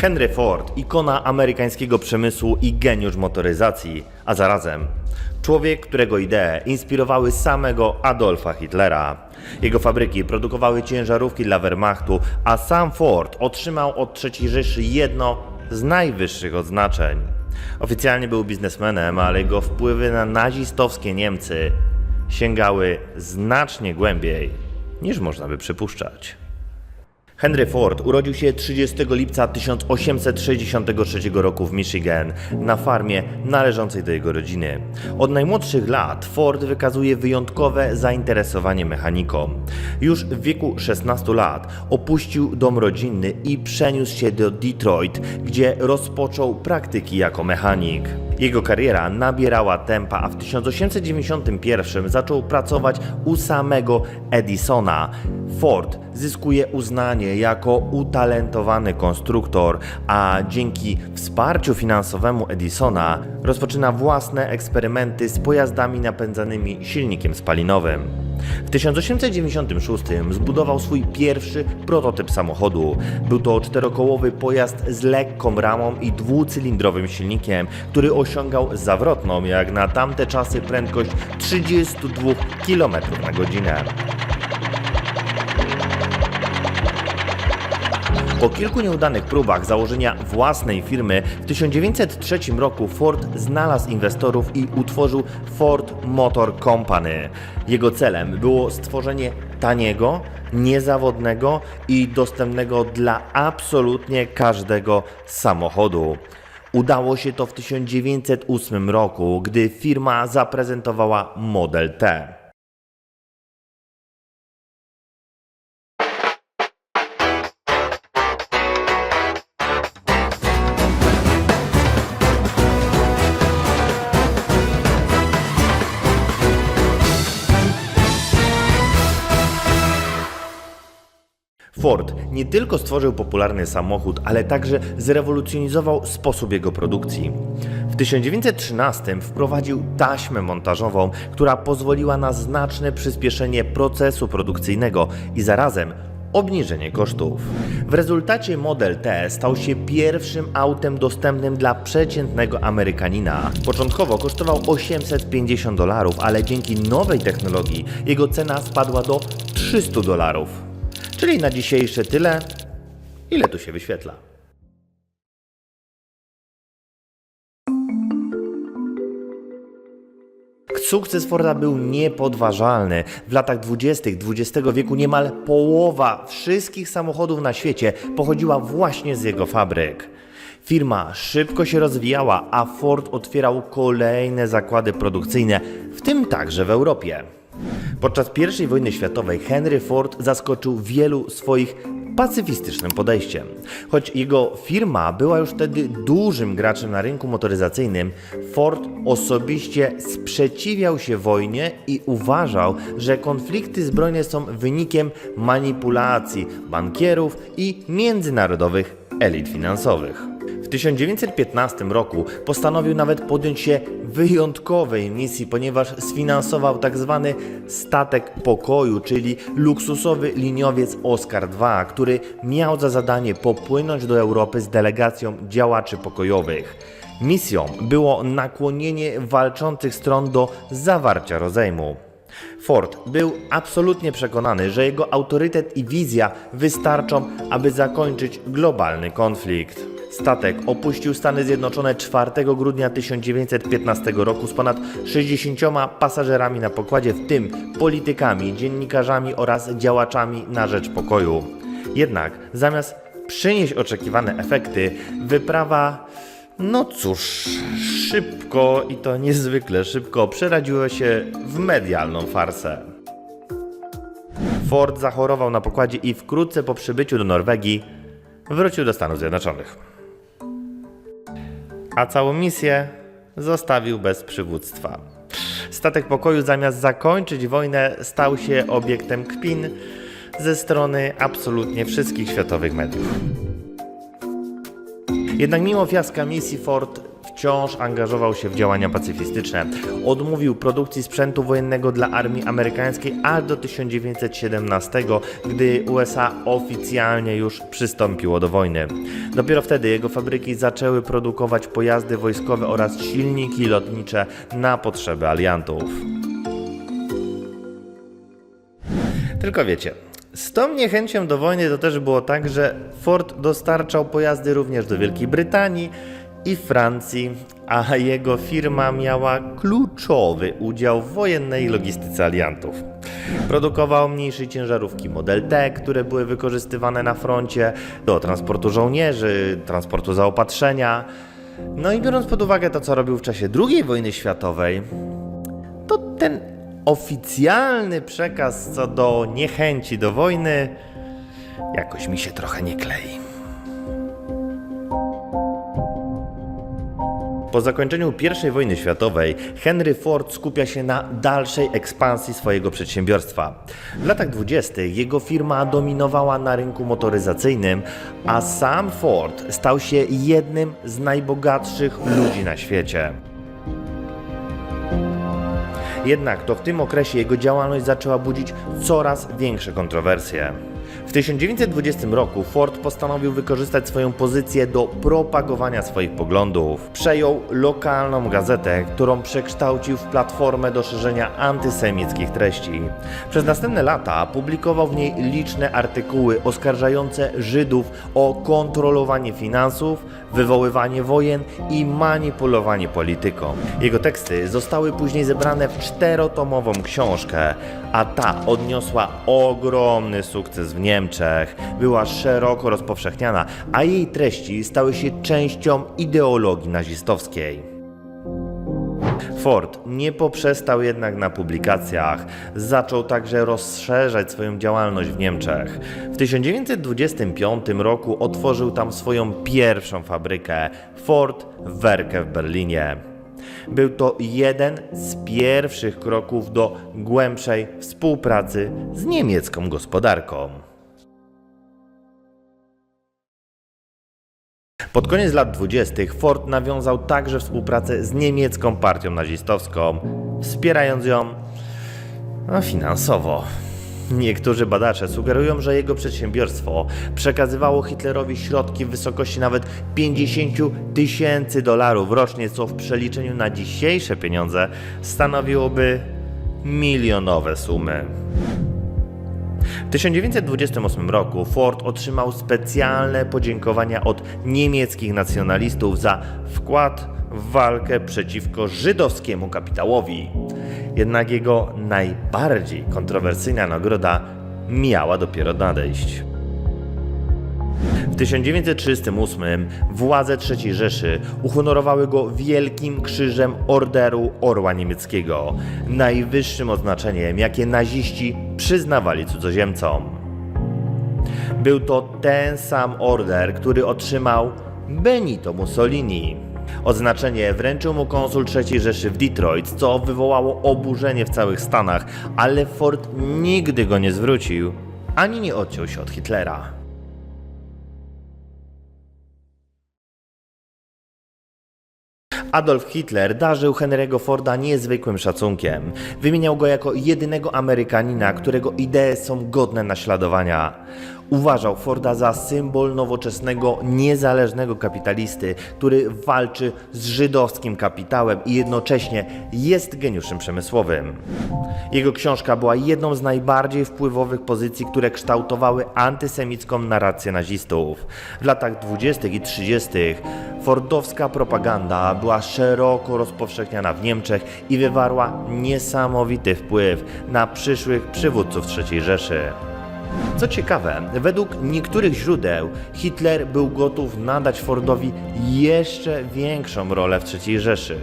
Henry Ford, ikona amerykańskiego przemysłu i geniusz motoryzacji, a zarazem człowiek, którego idee inspirowały samego Adolfa Hitlera. Jego fabryki produkowały ciężarówki dla Wehrmachtu, a sam Ford otrzymał od III Rzeszy jedno z najwyższych odznaczeń. Oficjalnie był biznesmenem, ale jego wpływy na nazistowskie Niemcy sięgały znacznie głębiej niż można by przypuszczać. Henry Ford urodził się 30 lipca 1863 roku w Michigan na farmie należącej do jego rodziny. Od najmłodszych lat Ford wykazuje wyjątkowe zainteresowanie mechaniką. Już w wieku 16 lat opuścił dom rodzinny i przeniósł się do Detroit, gdzie rozpoczął praktyki jako mechanik. Jego kariera nabierała tempa, a w 1891 zaczął pracować u samego Edisona. Ford zyskuje uznanie jako utalentowany konstruktor, a dzięki wsparciu finansowemu Edisona rozpoczyna własne eksperymenty z pojazdami napędzanymi silnikiem spalinowym. W 1896 zbudował swój pierwszy prototyp samochodu. Był to czterokołowy pojazd z lekką ramą i dwucylindrowym silnikiem, który osiągał zawrotną jak na tamte czasy prędkość 32 km na godzinę. Po kilku nieudanych próbach założenia własnej firmy w 1903 roku Ford znalazł inwestorów i utworzył Ford Motor Company. Jego celem było stworzenie taniego, niezawodnego i dostępnego dla absolutnie każdego samochodu. Udało się to w 1908 roku, gdy firma zaprezentowała Model T. Ford nie tylko stworzył popularny samochód, ale także zrewolucjonizował sposób jego produkcji. W 1913 wprowadził taśmę montażową, która pozwoliła na znaczne przyspieszenie procesu produkcyjnego i zarazem obniżenie kosztów. W rezultacie Model T stał się pierwszym autem dostępnym dla przeciętnego Amerykanina. Początkowo kosztował 850 dolarów, ale dzięki nowej technologii jego cena spadła do 300 dolarów. Czyli na dzisiejsze tyle, ile tu się wyświetla. Sukces Forda był niepodważalny. W latach 20. XX wieku niemal połowa wszystkich samochodów na świecie pochodziła właśnie z jego fabryk. Firma szybko się rozwijała, a Ford otwierał kolejne zakłady produkcyjne, w tym także w Europie. Podczas I wojny światowej Henry Ford zaskoczył wielu swoich pacyfistycznym podejściem. Choć jego firma była już wtedy dużym graczem na rynku motoryzacyjnym, Ford osobiście sprzeciwiał się wojnie i uważał, że konflikty zbrojne są wynikiem manipulacji bankierów i międzynarodowych elit finansowych. W 1915 roku postanowił nawet podjąć się wyjątkowej misji, ponieważ sfinansował tzw. statek pokoju, czyli luksusowy liniowiec Oscar II, który miał za zadanie popłynąć do Europy z delegacją działaczy pokojowych. Misją było nakłonienie walczących stron do zawarcia rozejmu. Ford był absolutnie przekonany, że jego autorytet i wizja wystarczą, aby zakończyć globalny konflikt. Statek opuścił Stany Zjednoczone 4 grudnia 1915 roku z ponad 60 pasażerami na pokładzie, w tym politykami, dziennikarzami oraz działaczami na rzecz pokoju. Jednak zamiast przynieść oczekiwane efekty, wyprawa no cóż, szybko i to niezwykle szybko przeradziło się w medialną farsę. Ford zachorował na pokładzie i wkrótce po przybyciu do Norwegii wrócił do Stanów Zjednoczonych. A całą misję zostawił bez przywództwa. Statek pokoju zamiast zakończyć wojnę stał się obiektem kpin ze strony absolutnie wszystkich światowych mediów. Jednak mimo fiaska misji Ford wciąż angażował się w działania pacyfistyczne. Odmówił produkcji sprzętu wojennego dla armii amerykańskiej aż do 1917, gdy USA oficjalnie już przystąpiło do wojny. Dopiero wtedy jego fabryki zaczęły produkować pojazdy wojskowe oraz silniki lotnicze na potrzeby aliantów. Tylko wiecie, z tą niechęcią do wojny to też było tak, że Ford dostarczał pojazdy również do Wielkiej Brytanii i Francji, a jego firma miała kluczowy udział w wojennej logistyce aliantów. Produkował mniejsze ciężarówki Model T, które były wykorzystywane na froncie do transportu żołnierzy, transportu zaopatrzenia. No i biorąc pod uwagę to, co robił w czasie II wojny światowej, to ten oficjalny przekaz co do niechęci do wojny jakoś mi się trochę nie klei. Po zakończeniu I wojny światowej Henry Ford skupia się na dalszej ekspansji swojego przedsiębiorstwa. W latach 20. jego firma dominowała na rynku motoryzacyjnym, a sam Ford stał się jednym z najbogatszych ludzi na świecie. Jednak to w tym okresie jego działalność zaczęła budzić coraz większe kontrowersje. W 1920 roku Ford postanowił wykorzystać swoją pozycję do propagowania swoich poglądów. Przejął lokalną gazetę, którą przekształcił w platformę do szerzenia antysemickich treści. Przez następne lata publikował w niej liczne artykuły oskarżające Żydów o kontrolowanie finansów, wywoływanie wojen i manipulowanie polityką. Jego teksty zostały później zebrane w czterotomową książkę, a ta odniosła ogromny sukces w Niemczech, była szeroko rozpowszechniana, a jej treści stały się częścią ideologii nazistowskiej. Ford nie poprzestał jednak na publikacjach, zaczął także rozszerzać swoją działalność w Niemczech. W 1925 roku otworzył tam swoją pierwszą fabrykę Ford Werke w Berlinie. Był to jeden z pierwszych kroków do głębszej współpracy z niemiecką gospodarką. Pod koniec lat 20. Ford nawiązał także współpracę z niemiecką partią nazistowską, wspierając ją no, finansowo. Niektórzy badacze sugerują, że jego przedsiębiorstwo przekazywało Hitlerowi środki w wysokości nawet 50 tysięcy dolarów rocznie, co w przeliczeniu na dzisiejsze pieniądze stanowiłoby milionowe sumy. W 1928 roku Ford otrzymał specjalne podziękowania od niemieckich nacjonalistów za wkład w walkę przeciwko żydowskiemu kapitałowi. Jednak jego najbardziej kontrowersyjna nagroda miała dopiero nadejść. W 1938 władze III Rzeszy uhonorowały go Wielkim Krzyżem Orderu Orła Niemieckiego, najwyższym oznaczeniem, jakie naziści przyznawali cudzoziemcom. Był to ten sam order, który otrzymał Benito Mussolini. Odznaczenie wręczył mu konsul III Rzeszy w Detroit, co wywołało oburzenie w całych Stanach, ale Ford nigdy go nie zwrócił, ani nie odciął się od Hitlera. Adolf Hitler darzył Henry'ego Forda niezwykłym szacunkiem. Wymieniał go jako jedynego Amerykanina, którego idee są godne naśladowania. Uważał Forda za symbol nowoczesnego, niezależnego kapitalisty, który walczy z żydowskim kapitałem i jednocześnie jest geniuszem przemysłowym. Jego książka była jedną z najbardziej wpływowych pozycji, które kształtowały antysemicką narrację nazistów. W latach 20. i 30. fordowska propaganda była szeroko rozpowszechniana w Niemczech i wywarła niesamowity wpływ na przyszłych przywódców III Rzeszy. Co ciekawe, według niektórych źródeł Hitler był gotów nadać Fordowi jeszcze większą rolę w III Rzeszy.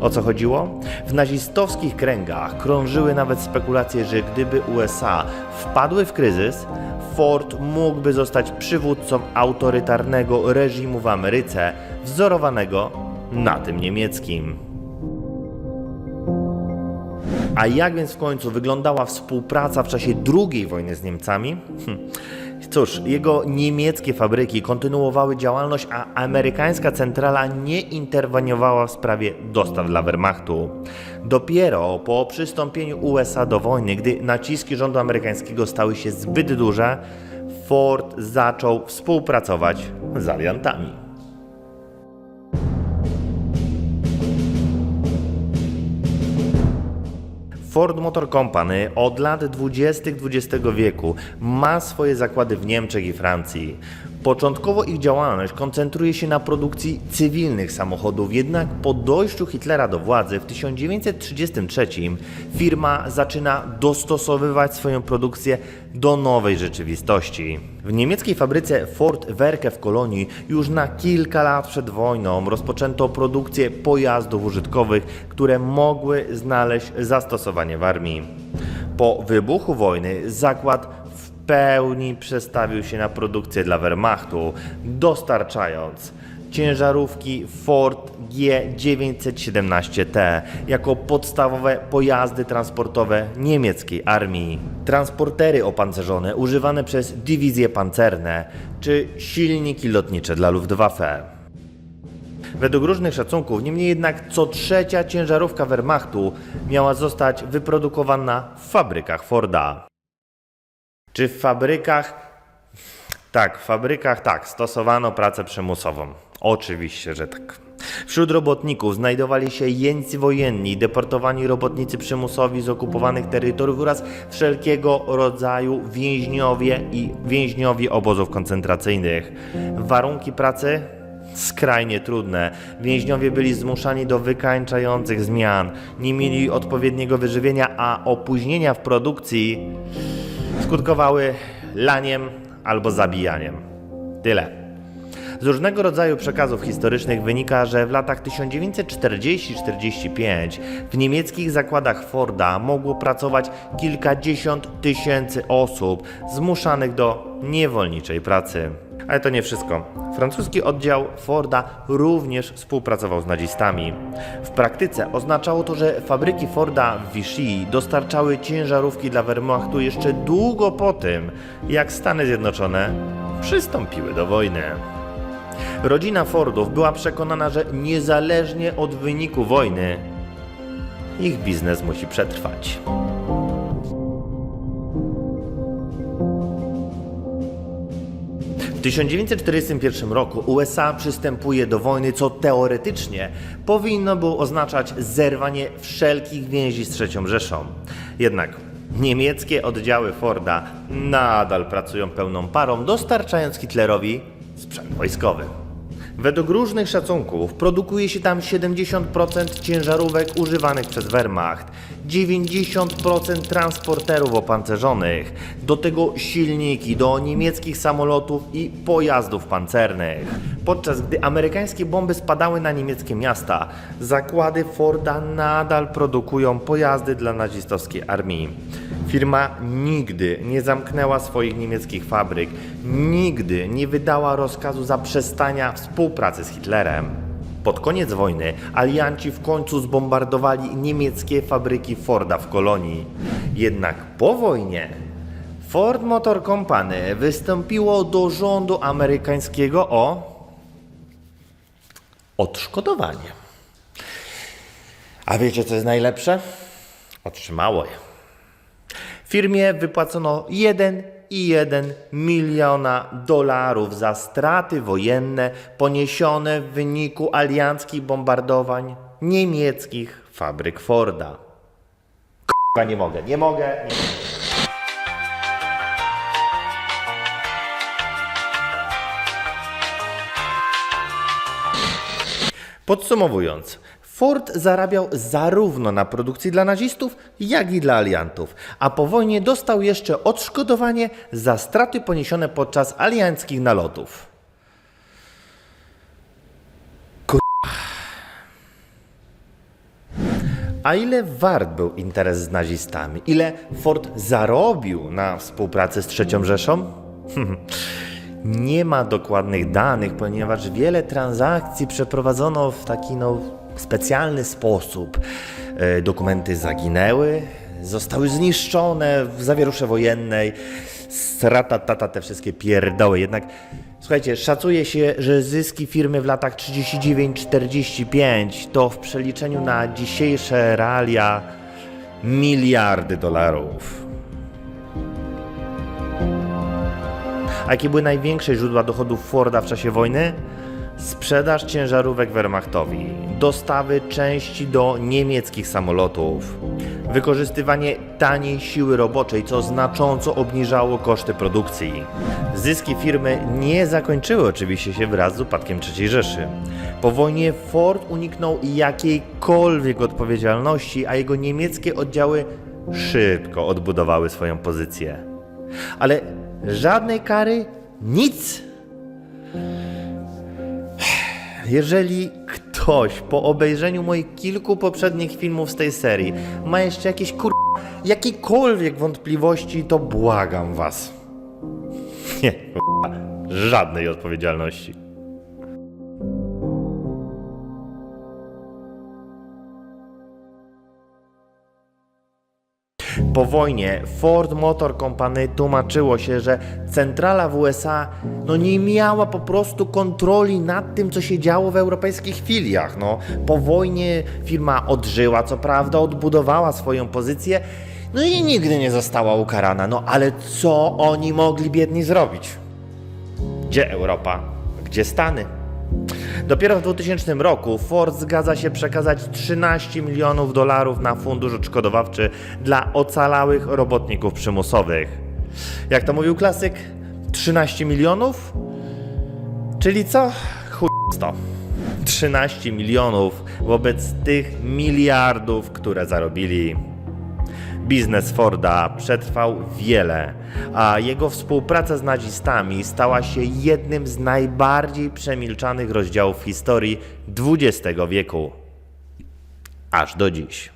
O co chodziło? W nazistowskich kręgach krążyły nawet spekulacje, że gdyby USA wpadły w kryzys, Ford mógłby zostać przywódcą autorytarnego reżimu w Ameryce, wzorowanego na tym niemieckim. A jak więc w końcu wyglądała współpraca w czasie II wojny z Niemcami? Hm. Cóż, jego niemieckie fabryki kontynuowały działalność, a amerykańska centrala nie interweniowała w sprawie dostaw dla Wehrmachtu. Dopiero po przystąpieniu USA do wojny, gdy naciski rządu amerykańskiego stały się zbyt duże, Ford zaczął współpracować z aliantami. Ford Motor Company od lat 20. XX wieku ma swoje zakłady w Niemczech i Francji. Początkowo ich działalność koncentruje się na produkcji cywilnych samochodów, jednak po dojściu Hitlera do władzy w 1933 firma zaczyna dostosowywać swoją produkcję do nowej rzeczywistości. W niemieckiej fabryce Ford Werke w Kolonii już na kilka lat przed wojną rozpoczęto produkcję pojazdów użytkowych, które mogły znaleźć zastosowanie w armii. Po wybuchu wojny zakład pełni przestawił się na produkcję dla Wehrmachtu, dostarczając ciężarówki Ford G917T jako podstawowe pojazdy transportowe niemieckiej armii. Transportery opancerzone używane przez dywizje pancerne czy silniki lotnicze dla Luftwaffe. Według różnych szacunków, niemniej jednak co trzecia ciężarówka Wehrmachtu miała zostać wyprodukowana w fabrykach Forda. Czy w fabrykach? Tak, w fabrykach tak, stosowano pracę przymusową. Oczywiście, że tak. Wśród robotników znajdowali się jeńcy wojenni, deportowani robotnicy przymusowi z okupowanych terytoriów oraz wszelkiego rodzaju więźniowie i więźniowie obozów koncentracyjnych. Warunki pracy skrajnie trudne. Więźniowie byli zmuszani do wykańczających zmian, nie mieli odpowiedniego wyżywienia, a opóźnienia w produkcji skutkowały laniem albo zabijaniem. Tyle. Z różnego rodzaju przekazów historycznych wynika, że w latach 1940-45 w niemieckich zakładach Forda mogło pracować kilkadziesiąt tysięcy osób zmuszanych do niewolniczej pracy. Ale to nie wszystko. Francuski oddział Forda również współpracował z nazistami. W praktyce oznaczało to, że fabryki Forda w Vichy dostarczały ciężarówki dla Wehrmachtu jeszcze długo po tym, jak Stany Zjednoczone przystąpiły do wojny. Rodzina Fordów była przekonana, że niezależnie od wyniku wojny, ich biznes musi przetrwać. 1941 roku USA przystępuje do wojny, co teoretycznie powinno było oznaczać zerwanie wszelkich więzi z III Rzeszą. Jednak niemieckie oddziały Forda nadal pracują pełną parą, dostarczając Hitlerowi sprzęt wojskowy. Według różnych szacunków produkuje się tam 70% ciężarówek używanych przez Wehrmacht, 90% transporterów opancerzonych, do tego silniki do niemieckich samolotów i pojazdów pancernych. Podczas gdy amerykańskie bomby spadały na niemieckie miasta, zakłady Forda nadal produkują pojazdy dla nazistowskiej armii. Firma nigdy nie zamknęła swoich niemieckich fabryk, nigdy nie wydała rozkazu zaprzestania współpracy z Hitlerem. Pod koniec wojny alianci w końcu zbombardowali niemieckie fabryki Forda w kolonii. Jednak po wojnie Ford Motor Company wystąpiło do rządu amerykańskiego o odszkodowanie. A wiecie co jest najlepsze? Otrzymało je. Firmie wypłacono 1,1 miliona dolarów za straty wojenne poniesione w wyniku alianckich bombardowań niemieckich fabryk Forda. K***a, nie mogę, nie mogę, nie mogę. Podsumowując, Ford zarabiał zarówno na produkcji dla nazistów, jak i dla aliantów, a po wojnie dostał jeszcze odszkodowanie za straty poniesione podczas alianckich nalotów. A ile wart był interes z nazistami? Ile Ford zarobił na współpracy z III Rzeszą? Nie ma dokładnych danych, ponieważ wiele transakcji przeprowadzono w taki no specjalny sposób. E, Dokumenty zaginęły, zostały zniszczone w zawierusze wojennej, strata tata te wszystkie pierdoły. Jednak słuchajcie, szacuje się, że zyski firmy w latach 39-45 to w przeliczeniu na dzisiejsze realia miliardy dolarów. A jakie były największe źródła dochodów Forda w czasie wojny? Sprzedaż ciężarówek Wehrmachtowi, dostawy części do niemieckich samolotów, wykorzystywanie taniej siły roboczej, co znacząco obniżało koszty produkcji. Zyski firmy nie zakończyły oczywiście się wraz z upadkiem III Rzeszy. Po wojnie Ford uniknął jakiejkolwiek odpowiedzialności, a jego niemieckie oddziały szybko odbudowały swoją pozycję. Ale żadnej kary, nic. Jeżeli ktoś po obejrzeniu moich kilku poprzednich filmów z tej serii ma jeszcze jakieś kur... jakiekolwiek wątpliwości, to błagam was. Nie, żadnej odpowiedzialności. Po wojnie Ford Motor Company tłumaczyło się, że centrala w USA no nie miała po prostu kontroli nad tym, co się działo w europejskich filiach. No, po wojnie firma odżyła, co prawda, odbudowała swoją pozycję, no i nigdy nie została ukarana. No ale co oni mogli biedni zrobić? Gdzie Europa? Gdzie Stany? Dopiero w 2000 roku Ford zgadza się przekazać 13 milionów dolarów na fundusz odszkodowawczy dla ocalałych robotników przymusowych. Jak to mówił klasyk, 13 milionów? Czyli co? Chuj to. 13 milionów wobec tych miliardów, które zarobili. Biznes Forda przetrwał wiele, a jego współpraca z nazistami stała się jednym z najbardziej przemilczanych rozdziałów historii XX wieku. Aż do dziś.